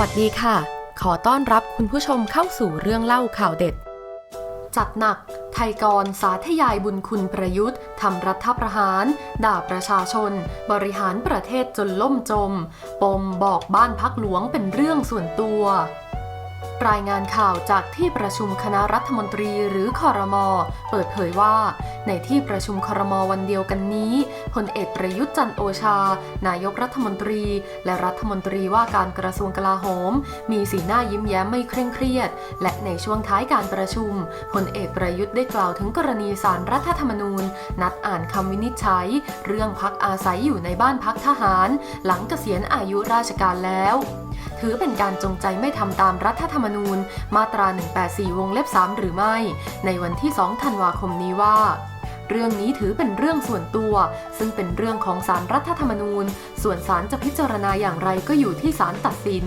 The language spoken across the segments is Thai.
วัสดีค่ะ ขอต้อนรับคุณผู้ชมเข้าสู่เรื่องเล่าข่าวเด็ด จัดหนัก ไทยกรสาธยายบุญคุณประยุทธ์ทำรัฐประหาร ด่าประชาชน บริหารประเทศจนล่มจม ปมบอกบ้านพักหลวงเป็นเรื่องส่วนตัว รายงานข่าวจากที่ประชุมคณะรัฐมนตรีหรือคอรมอเปิดเผยว่า ในที่ประชุมคอรมอวันเดียวกันนี้พลเอกประยุทธ์จันโอชา นายกรัฐมนตรี และรัฐมนตรีว่าการกระทรวงกลาโหม มีสีหน้ายิ้มแย้มไม่เคร่งเครียด และในช่วงท้ายการประชุมพลเอกประยุทธ์ได้กล่าวถึงกรณีสารรัฐธรรมนูญ นัดอ่านคำวินิจฉัย เรื่องพักอาศัยอยู่ในบ้านพักทหาร หลังเกษียณอายุราชการแล้ว ถือเป็นการจงใจไม่ทำตามรัฐธรรมนูญ มาตรา 184 วงเล็บ 3 หรือไม่ ในวันที่ 2 ธันวาคมนี้ว่าเรื่องนี้ถือเป็นเรื่องส่วนตัว ซึ่งเป็นเรื่องของสารรัฐธรรมนูญ ส่วนสารจะพิจารณาอย่างไรก็อยู่ที่ศาลตัดสิน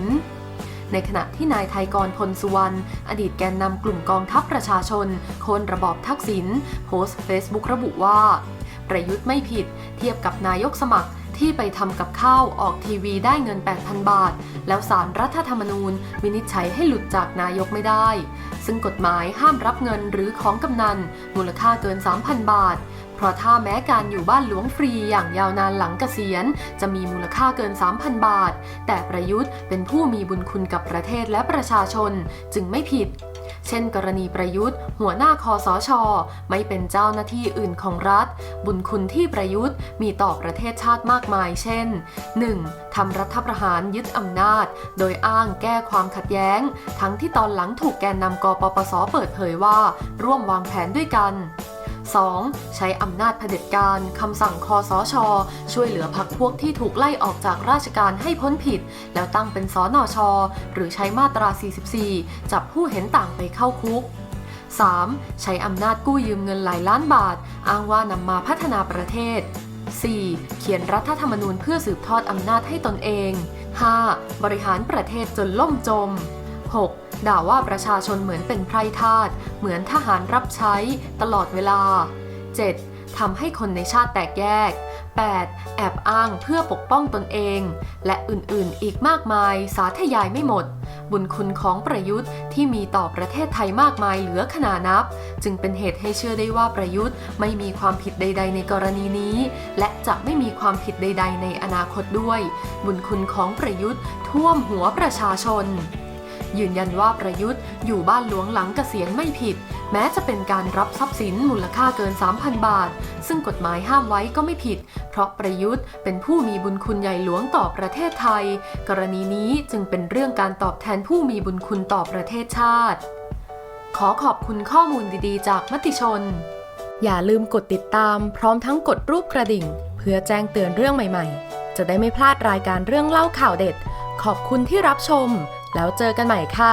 ในขณะที่นายไทยกรพลสุวรรณอดีตแกนนำกลุ่มกองทัพประชาชน โคนระบอบทักษิณโพสต์เฟซบุ๊กระบุว่า ประยุทธ์ไม่ผิด เทียบกับนายกสมัคร ที่ไปทำกับข้าวออกทีวีได้เงิน 8,000 บาท แล้วสารรัฐธรรมนูญ วินิจฉัยให้หลุดจากนายกไม่ได้ ซึ่งกฎหมายห้ามรับเงินหรือของกำนัน มูลค่าเกิน 3,000 บาท เพราะถ้าแม้การอยู่บ้านหลวงฟรีอย่างยาวนานหลังเกษียณ จะมีมูลค่าเกิน 3,000 บาท แต่ประยุทธ์เป็นผู้มีบุญคุณกับประเทศและประชาชน จึงไม่ผิด เช่นกรณีประยุทธ์ หัวหน้าคอสช ไม่เป็นเจ้าหน้าที่อื่นของรัฐ บุญคุณที่ประยุทธ์มีต่อประเทศชาติมากมาย เช่น 1. ทำรัฐประหารยึดอำนาจ โดยอ้างแก้ความขัดแย้ง ทั้งที่ตอนหลังถูกแกนนำกปปสเปิดเผยว่า ร่วมวางแผนด้วยกัน 2. ใช้อำนาจเผด็จการคำสั่งคอสชช่วยเหลือพักพวกที่ถูกไล่ออกจากราชการให้พ้นผิด แล้วตั้งเป็นสอนอชหรือใช้มาตรา 44 จับผู้เห็นต่างไปเข้าคุก 3. ใช้อำนาจกู้ยืมเงินหลายล้านบาท อ้างว่านำมาพัฒนาประเทศ 4. เขียนรัฐธรรมนูญเพื่อสืบทอดอำนาจให้ตนเอง 5. บริหารประเทศจนล่มจม 6. ด่าว่าประชาชนเหมือนเป็นไพร่ทาส เหมือนทหารรับใช้ตลอดเวลา 7. ทำให้คนในชาติแตกแยก 8. แอบอ้างเพื่อปกป้องตนเอง และอื่นๆ อีกมากมายสาธยายไม่หมด บุญคุณของประยุทธ์ที่มีต่อประเทศไทยมากมายเหลือขนานับ จึงเป็นเหตุให้เชื่อได้ว่าประยุทธ์ไม่มีความผิดใด ๆ ในกรณีนี้ และจะไม่มีความผิดใด ๆ ในอนาคตด้วย บุญคุณของประยุทธ์ท่วมหัวประชาชน ยืนยันว่าประยุทธ์อยู่บ้านหลวงหลังเกษียณไม่ผิด แม้จะเป็นการรับทรัพย์สินมูลค่าเกิน 3,000 บาท ซึ่งกฎหมายห้ามไว้ก็ไม่ผิด เพราะประยุทธ์เป็นผู้มีบุญคุณใหญ่หลวงต่อประเทศไทย กรณีนี้จึงเป็นเรื่องการตอบแทนผู้มีบุญคุณต่อประเทศชาติ ขอขอบคุณข้อมูลดีๆ จากมติชน อย่าลืมกดติดตาม พร้อมทั้งกดรูปกระดิ่ง เพื่อแจ้งเตือนเรื่องใหม่ ๆ จะได้ไม่พลาดรายการเรื่องเล่าข่าวเด็ด ขอบคุณที่รับชม แล้วเจอกันใหม่ค่ะ